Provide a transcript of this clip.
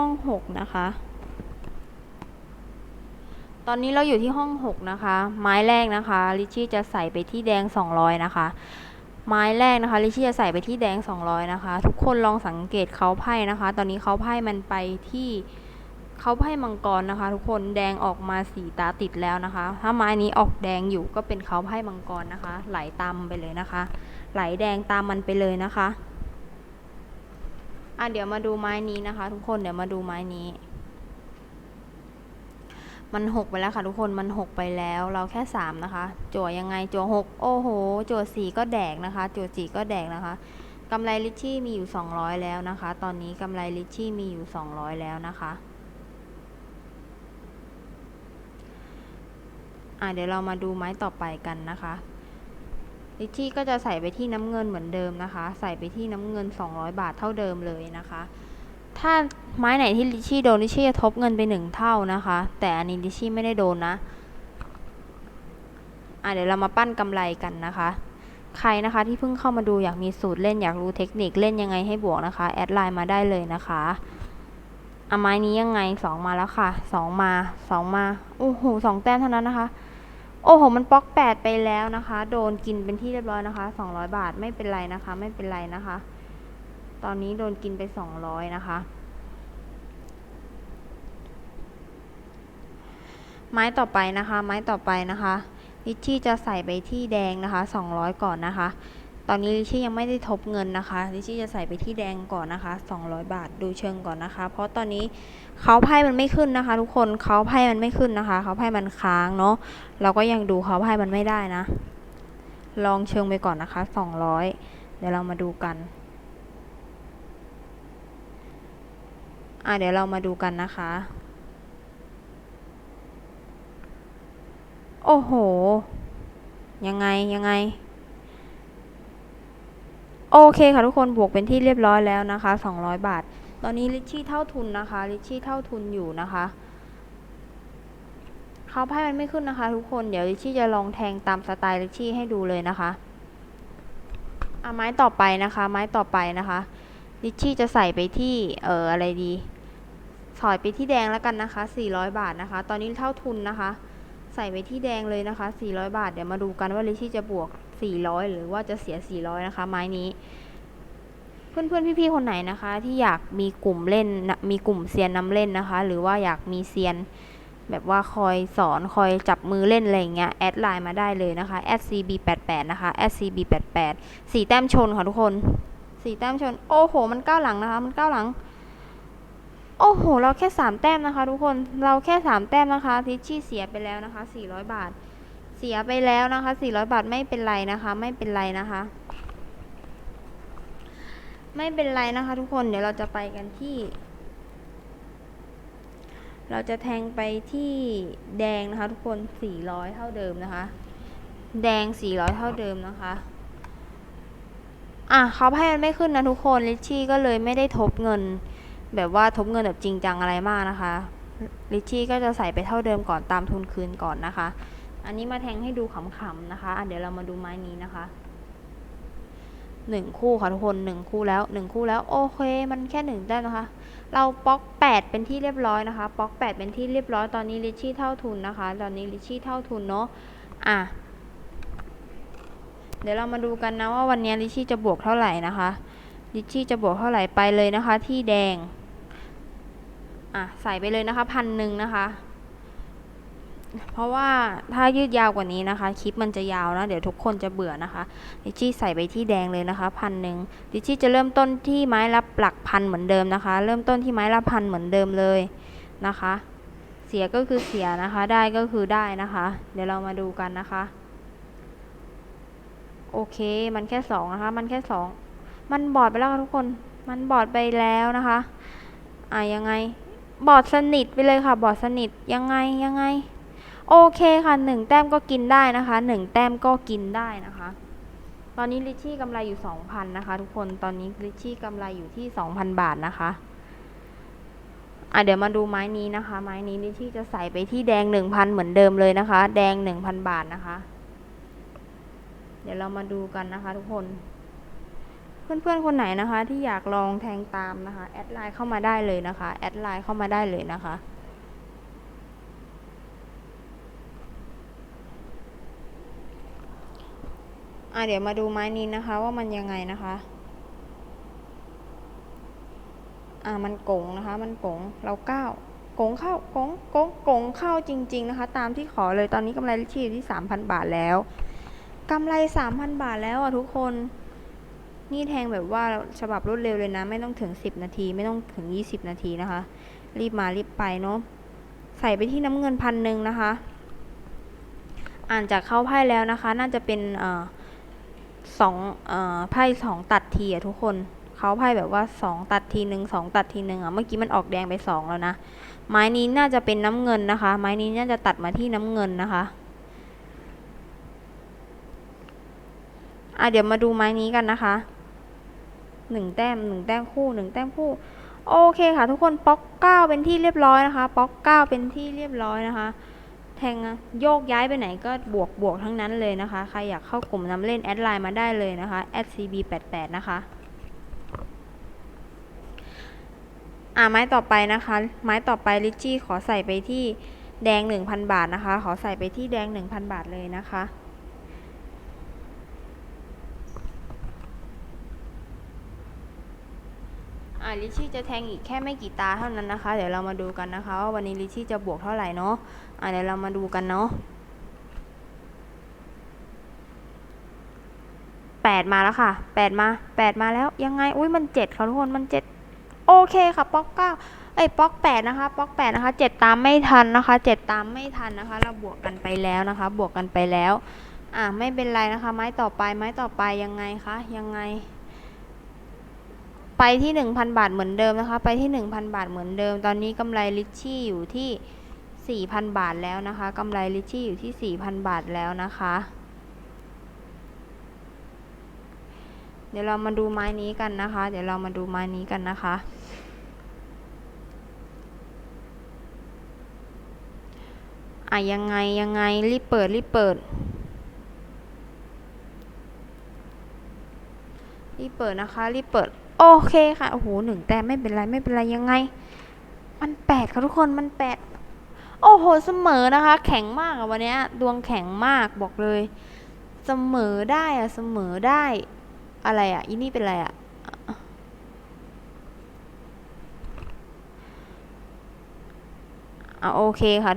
ห้องหกนะคะ ตอนนี้เราอยู่ที่ห้องหกนะคะ ไม้แรกนะคะลิชี่จะใส่ไปที่แดงสองร้อยนะคะ ไม้แรกนะคะลิชชี่จะใส่ไปที่แดงสองร้อยนะคะ ทุกคนลองสังเกตเขาไพ่นะคะ ตอนนี้เขาไพ่มันไปที่เขาไพ่มังกรนะคะ ทุกคนแดงออกมาสีตาติดแล้วนะคะ ถ้าไม้นี้ออกแดงอยู่ก็เป็นเขาไพ่มังกรนะคะ ไหลตามไปเลยนะคะ ไหลแดงตามมันไปเลยนะคะ อะเดี๋ยวมาดูไม้นี้นะคะ ทุกคนเดี๋ยวมาดูไม้นี้ มันหกไปแล้วค่ะทุกคนมันหกไปแล้ว เราแค่สามนะคะ จั่วยังไงจั่วหกโอ้โห จั่วสี่ก็แดกนะคะ จั่วสี่ก็แดกนะคะกำไรลิชชี่มีอยู่สองร้อยแล้วนะคะ ตอนนี้กำไรลิชชี่มีอยู่สองร้อยแล้วนะคะอะเดี๋ยวเรามาดูไม้ต่อไปกันนะคะ ลิชี่ก็จะใส่ไปที่น้ำเงินเหมือนเดิมนะคะ ใส่ไปที่น้ำเงิน 200 บาทเท่าเดิมเลยนะคะ ถ้าไม้ไหนที่ลิชี่โดนลิชี่จะทบเงินไปหนึ่งเท่านะคะ แต่อันนี้ลิชี่ไม่ได้โดนนะอะเดี๋ยวเรามาปั้นกำไรกันนะคะ ใครนะคะที่เพิ่งเข้ามาดูอยากมีสูตรเล่นอยากรู้เทคนิคเล่นยังไงให้บวกนะคะแอดไลน์มาได้เลยนะคะอะไม้นี้ยังไงสองมาแล้วค่ะสองมาสองมา โอ้โหสองแต้มเท่านั้นนะคะ โอ้โห มันป๊อกแปดไปแล้วนะคะ โดนกินเป็นที่เรียบร้อยนะคะสองร้อยบาทไม่เป็นไรนะคะ ไม่เป็นไรนะคะ ตอนนี้โดนกินไปสองร้อยนะคะ ไม้ต่อไปนะคะ ไม้ต่อไปนะคะ ลิชชี่จะใส่ไปที่แดงนะคะสองร้อยก่อนนะคะ ตอนนี้ลิชี่ยังไม่ได้ทบเงินนะคะลิชี่จะใส่ไปที่แดงก่อนนะคะสองร้อยบาทดูเชิงก่อนนะคะ เพราะตอนนี้เขาไพ่มันไม่ขึ้นนะคะ ทุกคนเขาไพ่มันไม่ขึ้นนะคะ เขาไพ่มันค้างเนาะเราก็ยังดูเขาไพ่มันไม่ได้นะ ลองเชิงไปก่อนนะคะสองร้อยเดี๋ยวเรามาดูกันอะเดี๋ยวเรามาดูกันนะคะ โอ้โห ยังไงยังไง โอเคค่ะทุกคนบวกเป็นที่เรียบร้อยแล้วนะคะ 200 บาท ตอนนี้ลิชชี่เท่าทุนนะคะลิชชี่เท่าทุนอยู่นะคะเขาไพ่มันไม่ขึ้นนะคะ ทุกคนเดี๋ยวลิชชี่จะลองแทงตามสไตล์ลิชชี่ให้ดูเลยนะคะอะไม้ต่อไปนะคะ ไม้ต่อไปนะคะลิชชี่จะใส่ไปที่เอ่ออะไรดีถอยไปที่แดงแล้วกันนะคะ 400 บาทนะคะ ตอนนี้เท่าทุนนะคะ ใส่ไปที่แดงเลยนะคะ 400 บาท เดี๋ยวมาดูกันว่าลิชชี่จะบวก400 หรือว่าจะเสีย 400 นะคะ ไม้นี้ เพื่อนๆ พี่ๆ คนไหนนะคะ ที่อยากมีกลุ่มเล่น มีกลุ่มเซียนนำเล่นนะคะ หรือว่าอยากมีเซียน แบบว่าคอยสอนคอยจับมือเล่นอะไรเงี้ย แอดไลน์มาได้เลยนะคะ @cb88 นะคะ @cb88 สีแต้มชนค่ะทุกคนสีแต้มชน โอ้โห มันก้าวหลังนะคะ มันก้าวหลังโอ้โห เราแค่สามแต้มนะคะ ทุกคน เราแค่สามแต้มนะคะ ทิชชี่เสียไปแล้วนะคะสี่ร้อยบาท สียไปแล้วนะคะสี่ร้อยบาทไม่เป็นไรนะคะ ไม่เป็นไรนะคะ ไม่เป็นไรนะคะ ทุกคนเดี๋ยวเราจะไปกันที่ เราจะแทงไปที่แดงนะคะ ทุกคนสี่ร้อยเท่าเดิมนะคะ แดงสี่ร้อยเท่าเดิมนะคะอะเขาให้มันไม่ขึ้นนะทุกคนลิชชี่ก็เลยไม่ได้ทบเงิน แบบว่าทบเงินแบบจริงจังอะไรมากนะคะลิชชี่ก็จะใส่ไปเท่าเดิมก่อนตามทุนคืนก่อนนะคะ อันนี้มาแทงให้ดูขำๆนะคะอะเดี๋ยวเรามาดูไม้นี้นะคะหนึ่งคู่ค่ะทุกคนหนึ่งคู่แล้วหนึ่งคู่แล้วโอเค มันแค่หนึ่งแต้มนะคะ เราป๊อกแปดเป็นที่เรียบร้อยนะคะป๊อกแปดเป็นที่เรียบร้อยตอนนี้ลิชชี่เท่าทุนนะคะ ตอนนี้ลิชชี่เท่าทุนเนาะอะเดี๋ยวเรามาดูกันนะว่าวันนี้ลิชชี่จะบวกเท่าไหร่นะคะลิชชี่จะบวกเท่าไหร่ไปเลยนะคะ ที่แดงอะใส่ไปเลยนะคะพันหนึ่งนะคะ เพราะว่าถ้ายืดยาวกว่านี้นะคะ คลิปมันจะยาวนะ เดี๋ยวทุกคนจะเบื่อนะคะลิชี่ใส่ไปที่แดงเลยนะคะพันหนึ่งลิชี่จะเริ่มต้นที่ไม้ละหลักพันเหมือนเดิมนะคะ เริ่มต้นที่ไม้ละพันเหมือนเดิมเลยนะคะ เสียก็คือเสียนะคะ ได้ก็คือได้นะคะ เดี๋ยวเรามาดูกันนะคะ โอเค มันแค่สองนะคะ มันแค่สองมันบอดไปแล้วค่ะทุกคน มันบอดไปแล้วนะคะ อะยังไง บอดสนิทไปเลยค่ะ บอดสนิท ยังไง ยังไง โอเคค่ะหนึ่งแต้มก็กินได้นะคะหนึ่งแต้มก็กินได้นะคะ ตอนนี้ลิชชี่กำไรอยู่สองพันนะคะ ทุกคนตอนนี้ลิชชี่กำไรอยู่ที่สองพันบาทนะคะอะเดี๋ยวมาดูไม้นี้นะคะ ไม้นี้ลิชชี่จะใส่ไปที่แดงหนึ่งพันเหมือนเดิมเลยนะคะ แดงหนึ่งพันบาทนะคะ เดี๋ยวเรามาดูกันนะคะ ทุกคน เพื่อนๆคนไหนนะคะ ที่อยากลองแทงตามนะคะแอดไลน์เข้ามาได้เลยนะคะแอดไลน์เข้ามาได้เลยนะคะ อะเดี๋ยวมาดูไม้นี้นะคะ ว่ามันยังไงนะคะ อ่ามันโกงนะคะ มันโกงเราก้าวโกงเข้าโกงโกงโกงเข้าจริง ๆนะคะ ตามที่ขอเลยตอนนี้กำไรลิชชี่อยู่ที่สามพันบาทแล้วกำไรสามพันบาทแล้วอะทุกคน นี่แทงแบบว่าฉบับรวดเร็วเลยนะ ไม่ต้องถึงสิบนาที ไม่ต้องถึงยี่สิบนาทีนะคะ รีบมารีบไปเนาะใส่ไปที่น้ำเงินพันหนึ่งนะคะ อ่านจากเข้าไพ่แล้วนะคะ น่าจะเป็นเอ่อ สองไพ่สองตัดทีอะทุกคนเขาไพ่แบบว่าสองตัดทีหนึ่งสองตัดทีหนึ่งอะเมื่อกี้มันออกแดงไปสองแล้วนะไม้นี้น่าจะเป็นน้ำเงินนะคะ ไม้นี้น่าจะตัดมาที่น้ำเงินนะคะอะเดี๋ยวมาดูไม้นี้กันนะคะหนึ่งแต้มหนึ่งแต้มคู่หนึ่งแต้มคู่โอเคค่ะ ทุกคนป๊อกเก้าเป็นที่เรียบร้อยนะคะ ป๊อกเก้าเป็นที่เรียบร้อยนะคะ แทงอะโยกย้ายไปไหนก็บวกบวกทั้งนั้นเลยนะคะ ใครอยากเข้ากลุ่มนำเล่นแอดไลน์มาได้เลยนะคะ @cb88 นะคะ อ่าไม้ต่อไปนะคะ ไม้ต่อไปลิชชี่ขอใส่ไปที่แดง 1,000 บาทนะคะ ขอใส่ไปที่แดง 1,000 บาทเลยนะคะอ่าลิชี่จะแทงอีกแค่ไม่กี่ตาเท่านั้นนะคะ เดี๋ยวเรามาดูกันนะคะว่าวันนี้ลิชี่จะบวกเท่าไหร่เนาะ อ่าเดี๋ยวเรามาดูกันเนาะแปดมาแล้วค่ะแปดมาแปดมาแล้วยังไงอุ้ยมันเจ็ดค่ะทุกคนมันเจ็ดโอเคค่ะป๊อกเก้าเอ้ยป๊อกแปดนะคะป๊อกแปดนะคะเจ็ดตามไม่ทันนะคะเจ็ดตามไม่ทันนะคะ เราบวกกันไปแล้วนะคะ บวกกันไปแล้วอ่าไม่เป็นไรนะคะ ไม้ต่อไปไม้ต่อไปยังไงคะยังไง ไปที่หนึ่งพันบาทเหมือนเดิมนะคะ ไปที่หนึ่งพันบาทเหมือนเดิม ตอนนี้กำไรลิชชี่อยู่ที่ สี่พันบาทแล้วนะคะกำไรลิชี่อยู่ที่สี่พันบาทแล้วนะคะ เดี๋ยวเรามาดูไม้นี้กันนะคะ เดี๋ยวเรามาดูไม้นี้กันนะคะ อะยังไงยังไงรีบเปิดรีบเปิดรีบเปิดนะคะรีบเปิดโอเคค่ะโอ้โหหนึ่งแต้มไม่เป็นไรไม่เป็นไรยังไง มันแปดค่ะทุกคนมันแปด โอ้โห เสมอนะคะ แข็งมากอะวันนี้ดวงแข็งมากบอกเลย เสมอได้อะเสมอได้ อะไรอะอีนี่เป็นอะไรอะอะโอเคค่ะ